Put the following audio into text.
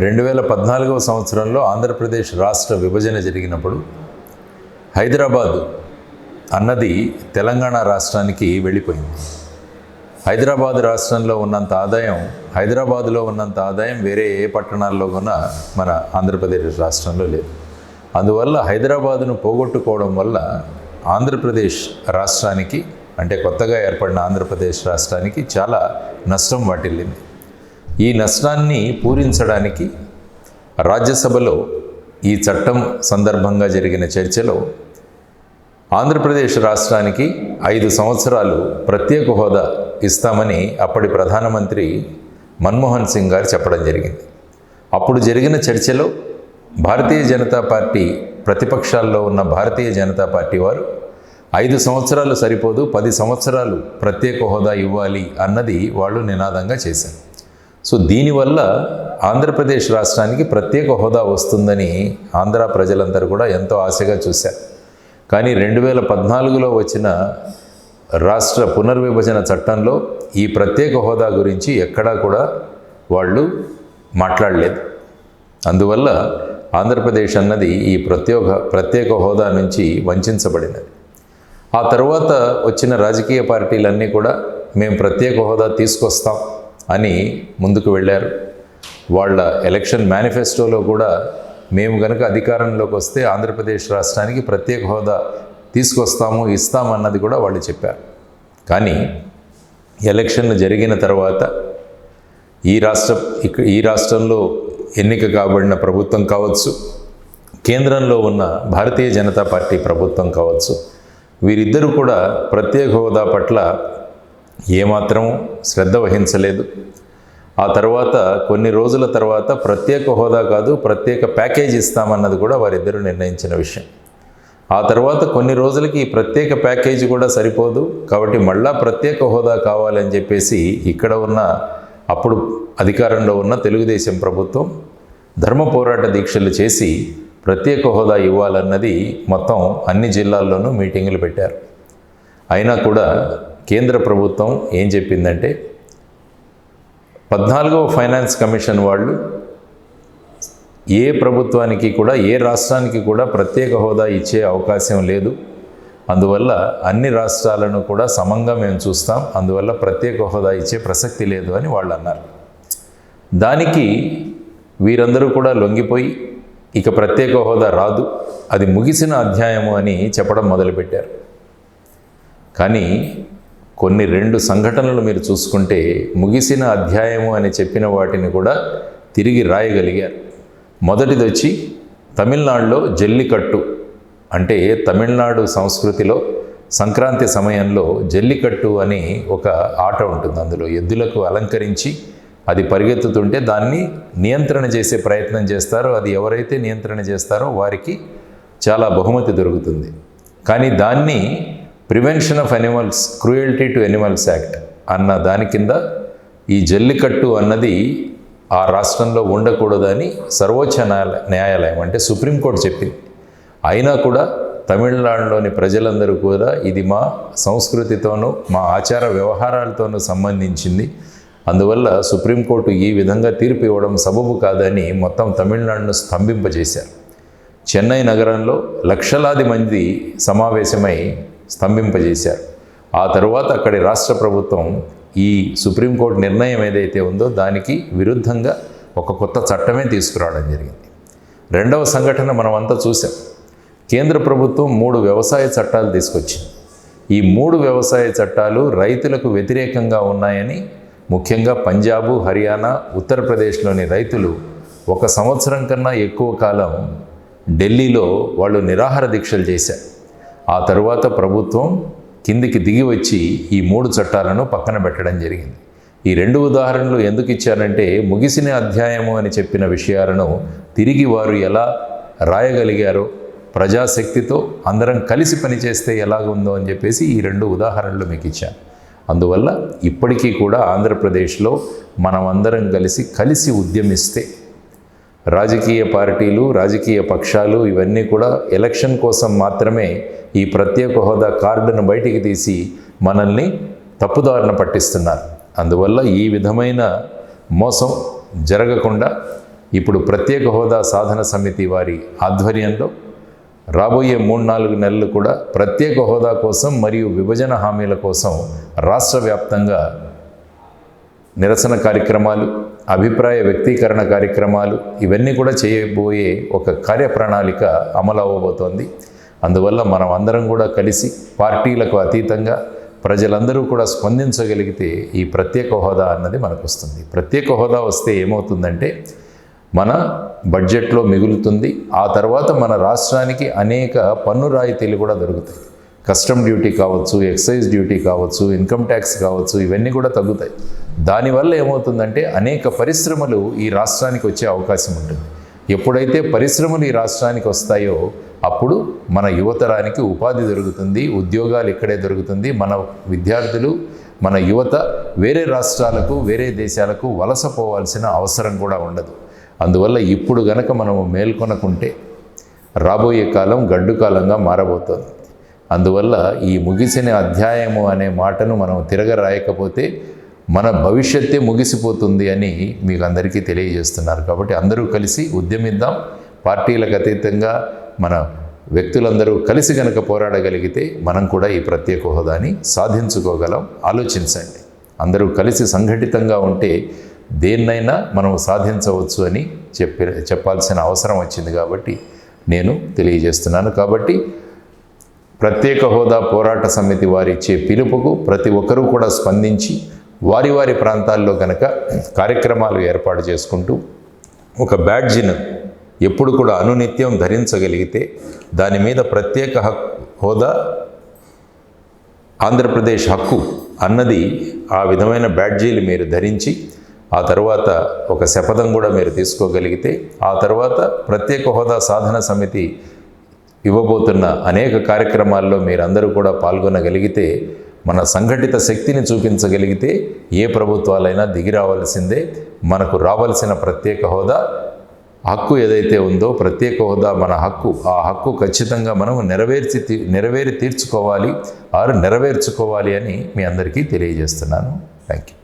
రెండు వేల పద్నాలుగవ సంవత్సరంలో ఆంధ్రప్రదేశ్ రాష్ట్ర విభజన జరిగినప్పుడు హైదరాబాదు అన్నది తెలంగాణ రాష్ట్రానికి వెళ్ళిపోయింది. హైదరాబాద్ రాష్ట్రంలో ఉన్నంత ఆదాయం హైదరాబాదులో ఉన్నంత ఆదాయం వేరే ఏ పట్టణాల్లో కూడా మన ఆంధ్రప్రదేశ్ రాష్ట్రంలో లేదు. అందువల్ల హైదరాబాదును పోగొట్టుకోవడం వల్ల ఆంధ్రప్రదేశ్ రాష్ట్రానికి అంటే కొత్తగా ఏర్పడిన ఆంధ్రప్రదేశ్ రాష్ట్రానికి చాలా నష్టం వాటిల్లింది. ఈ నష్టాన్ని పూరించడానికి రాజ్యసభలో ఈ చట్టం సందర్భంగా జరిగిన చర్చలో ఆంధ్రప్రదేశ్ రాష్ట్రానికి ఐదు సంవత్సరాలు ప్రత్యేక హోదా ఇస్తామని అప్పటి ప్రధానమంత్రి మన్మోహన్ సింగ్ గారు చెప్పడం జరిగింది. అప్పుడు జరిగిన చర్చలో భారతీయ జనతా పార్టీ ప్రతిపక్షాల్లో ఉన్న భారతీయ జనతా పార్టీ వారు ఐదు సంవత్సరాలు సరిపోదు పది సంవత్సరాలు ప్రత్యేక హోదా ఇవ్వాలి అన్నది వాళ్ళు నినాదంగా చేశారు. సో దీనివల్ల ఆంధ్రప్రదేశ్ రాష్ట్రానికి ప్రత్యేక హోదా వస్తుందని ఆంధ్ర ప్రజలందరూ కూడా ఎంతో ఆశగా చూశారు. కానీ రెండు వేల పద్నాలుగులో వచ్చిన రాష్ట్ర పునర్విభజన చట్టంలో ఈ ప్రత్యేక హోదా గురించి ఎక్కడా కూడా వాళ్ళు మాట్లాడలేదు. అందువల్ల ఆంధ్రప్రదేశ్ అన్నది ఈ ప్రత్యేక ప్రత్యేక హోదా నుంచి వంచబడినది ఆ తర్వాత వచ్చిన రాజకీయ పార్టీలన్నీ కూడా మేము ప్రత్యేక హోదా తీసుకొస్తాం. అని ముందుకు వెళ్ళారు. వాళ్ళ ఎలక్షన్ మేనిఫెస్టోలో కూడా మేము కనుక అధికారంలోకి వస్తే ఆంధ్రప్రదేశ్ రాష్ట్రానికి ప్రత్యేక హోదా తీసుకొస్తాము ఇస్తామన్నది కూడా వాళ్ళు చెప్పారు. కానీ ఎలక్షన్లు జరిగిన తర్వాత ఈ రాష్ట్ర ఈ రాష్ట్రంలో ఎన్నిక కాబడిన ప్రభుత్వం కావచ్చు కేంద్రంలో ఉన్న భారతీయ జనతా పార్టీ ప్రభుత్వం కావచ్చు వీరిద్దరూ కూడా ప్రత్యేక హోదా పట్ల ఏమాత్రం శ్రద్ధ వహించలేదు. ఆ తర్వాత కొన్ని రోజుల తర్వాత ప్రత్యేక హోదా కాదు ప్రత్యేక ప్యాకేజ్ ఇస్తామన్నది కూడా వారిద్దరూ నిర్ణయించిన విషయం. ఆ తర్వాత కొన్ని రోజులకి ఈ ప్రత్యేక ప్యాకేజీ కూడా సరిపోదు. కాబట్టి మళ్ళా ప్రత్యేక హోదా కావాలని చెప్పేసి ఇక్కడ ఉన్న అప్పుడు అధికారంలో ఉన్న తెలుగుదేశం ప్రభుత్వం ధర్మ పోరాట దీక్షలు చేసి ప్రత్యేక హోదా ఇవ్వాలన్నది మొత్తం అన్ని జిల్లాల్లోనూ మీటింగులు పెట్టారు. అయినా కూడా కేంద్ర ప్రభుత్వం ఏం చెప్పిందంటే పద్నాలుగవ ఫైనాన్స్ కమిషన్ వాళ్ళు ఏ ప్రభుత్వానికి కూడా ఏ రాష్ట్రానికి కూడా ప్రత్యేక హోదా ఇచ్చే అవకాశం లేదు. అందువల్ల అన్ని రాష్ట్రాలను కూడా సమంగా మేము చూస్తాం. అందువల్ల ప్రత్యేక హోదా ఇచ్చే ప్రసక్తి లేదు అని వాళ్ళు అన్నారు. దానికి వీరందరూ కూడా లొంగిపోయి ఇక ప్రత్యేక హోదా రాదు అది ముగిసిన అధ్యాయము అని చెప్పడం మొదలుపెట్టారు. కానీ కొన్ని రెండు సంఘటనలు మీరు చూసుకుంటే ముగిసిన అధ్యాయము అని చెప్పిన వాటిని కూడా తిరిగి రాయగలిగారు. మొదటిది వచ్చి తమిళనాడులో జల్లికట్టు. అంటే తమిళనాడు సంస్కృతిలో సంక్రాంతి సమయంలో జల్లికట్టు అని ఒక ఆట ఉంటుంది. అందులో ఎద్దులకు అలంకరించి అది పరిగెత్తుతుంటే దాన్ని నియంత్రణ చేసే ప్రయత్నం చేస్తారో అది ఎవరైతే నియంత్రణ చేస్తారో వారికి చాలా బహుమతి దొరుకుతుంది. కానీ దాన్ని prevention of animals cruelty to animals act అన్న దాని కింద ఈ జల్లికట్టు అన్నది ఆ రాష్ట్రంలో ఉండకూడదని సర్వోచ్చ న్యాయాలయం అంటే సుప్రీంకోర్టు చెప్పింది. అయినా కూడా తమిళనాడులోని ప్రజలందరూ కూడా ఇది మా సంస్కృతితోనూ మా ఆచార వ్యవహారాలతోనూ సంబంధించింది. అందువల్ల సుప్రీంకోర్టు ఈ విధంగా తీర్పు ఇవ్వడం సబబు కాదని మొత్తం తమిళనాడును స్తంభింపజేశారు. చెన్నై నగరంలో లక్షలాది మంది సమావేశమై స్తంభింపజేశారు. ఆ తరువాత అక్కడి రాష్ట్ర ప్రభుత్వం ఈ సుప్రీంకోర్టు నిర్ణయం ఏదైతే ఉందో దానికి విరుద్ధంగా ఒక కొత్త చట్టమే తీసుకురావడం జరిగింది. రెండవ సంఘటన మనమంతా చూసాం కేంద్ర ప్రభుత్వం మూడు వ్యవసాయ చట్టాలు తీసుకొచ్చింది. ఈ మూడు వ్యవసాయ చట్టాలు రైతులకు వ్యతిరేకంగా ఉన్నాయని ముఖ్యంగా పంజాబు హర్యానా ఉత్తరప్రదేశ్లోని రైతులు ఒక సంవత్సరం కన్నా ఎక్కువ కాలం ఢిల్లీలో వాళ్ళు నిరాహార దీక్షలు చేశారు. ఆ తరువాత ప్రభుత్వం కిందికి దిగి వచ్చి ఈ మూడు చట్టాలను పక్కన పెట్టడం జరిగింది. ఈ రెండు ఉదాహరణలు ఎందుకు ఇచ్చారంటే ముగిసిన అధ్యాయము అని చెప్పిన విషయాలను తిరిగి వారు ఎలా రాయగలిగారో ప్రజాశక్తితో అందరం కలిసి పనిచేస్తే ఎలాగుందో అని చెప్పేసి ఈ రెండు ఉదాహరణలు మీకు ఇచ్చాను. అందువల్ల ఇప్పటికీ కూడా ఆంధ్రప్రదేశ్లో మనమందరం కలిసి కలిసి ఉద్యమిస్తే రాజకీయ పార్టీలు రాజకీయ పక్షాలు ఇవన్నీ కూడా ఎలక్షన్ కోసం మాత్రమే ఈ ప్రత్యేక హోదా కార్డును బయటికి తీసి మనల్ని తప్పుదారిన పట్టిస్తున్నారు. అందువల్ల ఈ విధమైన మోసం జరగకుండా ఇప్పుడు ప్రత్యేక హోదా సాధన సమితి వారి ఆధ్వర్యంలో రాబోయే మూడు నాలుగు నెలలు కూడా ప్రత్యేక హోదా కోసం మరియు విభజన హామీల కోసం రాష్ట్ర వ్యాప్తంగా నిరసన కార్యక్రమాలు అభిప్రాయ వ్యక్తీకరణ కార్యక్రమాలు ఇవన్నీ కూడా చేయబోయే ఒక కార్యప్రణాళిక అమలు అవ్వబోతోంది అందువల్ల మనం అందరం కూడా కలిసి పార్టీలకు అతీతంగా ప్రజలందరూ కూడా స్పందించగలిగితే ఈ ప్రత్యేక హోదా అన్నది మనకు వస్తుంది ప్రత్యేక హోదా వస్తే ఏమవుతుందంటే మన బడ్జెట్లో మిగులుతుంది ఆ తర్వాత మన రాష్ట్రానికి అనేక పన్ను రాయితీలు కూడా దొరుకుతాయి. కస్టమ్ డ్యూటీ కావచ్చు ఎక్సైజ్ డ్యూటీ కావచ్చు ఇన్కమ్ ట్యాక్స్ కావచ్చు ఇవన్నీ కూడా తగ్గుతాయి. దానివల్ల ఏమవుతుందంటే అనేక పరిశ్రమలు ఈ రాష్ట్రానికి వచ్చే అవకాశం ఉంటుంది. ఎప్పుడైతే పరిశ్రమలు ఈ రాష్ట్రానికి వస్తాయో అప్పుడు మన యువతరానికి ఉపాధి దొరుకుతుంది ఉద్యోగాలు ఇక్కడే దొరుకుతుంది. మన విద్యార్థులు మన యువత వేరే రాష్ట్రాలకు వేరే దేశాలకు వలస పోవాల్సిన అవసరం కూడా ఉండదు. అందువల్ల ఇప్పుడు గనక మనము మేల్కొనకుంటే రాబోయే కాలం గడ్డు కాలంగా మారబోతోంది. అందువల్ల ఈ ముగిసిన అధ్యాయము అనే మాటను మనం తిరగరాయకపోతే మన భవిష్యత్తే ముగిసిపోతుంది అని మీకు అందరికీ తెలియజేస్తున్నారు. కాబట్టి అందరూ కలిసి ఉద్యమిద్దాం. పార్టీలకు అతీతంగా మన వ్యక్తులందరూ కలిసి గనక పోరాడగలిగితే మనం కూడా ఈ ప్రత్యేక హోదాని సాధించుకోగలం. ఆలోచించండి. అందరూ కలిసి సంఘటితంగా ఉంటే దేన్నైనా మనం సాధించవచ్చు అని చెప్పి చెప్పాల్సిన అవసరం వచ్చింది కాబట్టి నేను తెలియజేస్తున్నాను. కాబట్టి ప్రత్యేక హోదా పోరాట సమితి వారిచ్చే పిలుపుకు ప్రతి ఒక్కరూ కూడా స్పందించి వారి వారి ప్రాంతాల్లో కనుక కార్యక్రమాలు ఏర్పాటు చేసుకుంటూ ఒక బ్యాడ్జిను ఎప్పుడు కూడా అనునిత్యం ధరించగలిగితే దాని మీద ప్రత్యేక హక్కు హోదా? ఆంధ్రప్రదేశ్ హక్కు అన్నది ఆ విధమైన బ్యాడ్జీలు మీరు ధరించి ఆ తర్వాత ఒక శపథం కూడా మీరు తీసుకోగలిగితే ఆ తర్వాత ప్రత్యేక హోదా సాధన సమితి ఇవ్వబోతున్న అనేక కార్యక్రమాల్లో మీరందరూ కూడా పాల్గొనగలిగితే మన సంఘటిత శక్తిని చూపించగలిగితే ఏ ప్రభుత్వాలైనా దిగి రావాల్సిందే మనకు రావాల్సిన ప్రత్యేక హోదా హక్కు ఏదైతే ఉందో ప్రత్యేక హోదా మన హక్కు. ఆ హక్కు ఖచ్చితంగా మనం నెరవేర్చి తీ- నెరవేరి తీర్చుకోవాలి. ఆరు నెరవేర్చుకోవాలి అని మీ అందరికీ తెలియజేస్తున్నాను. Thank you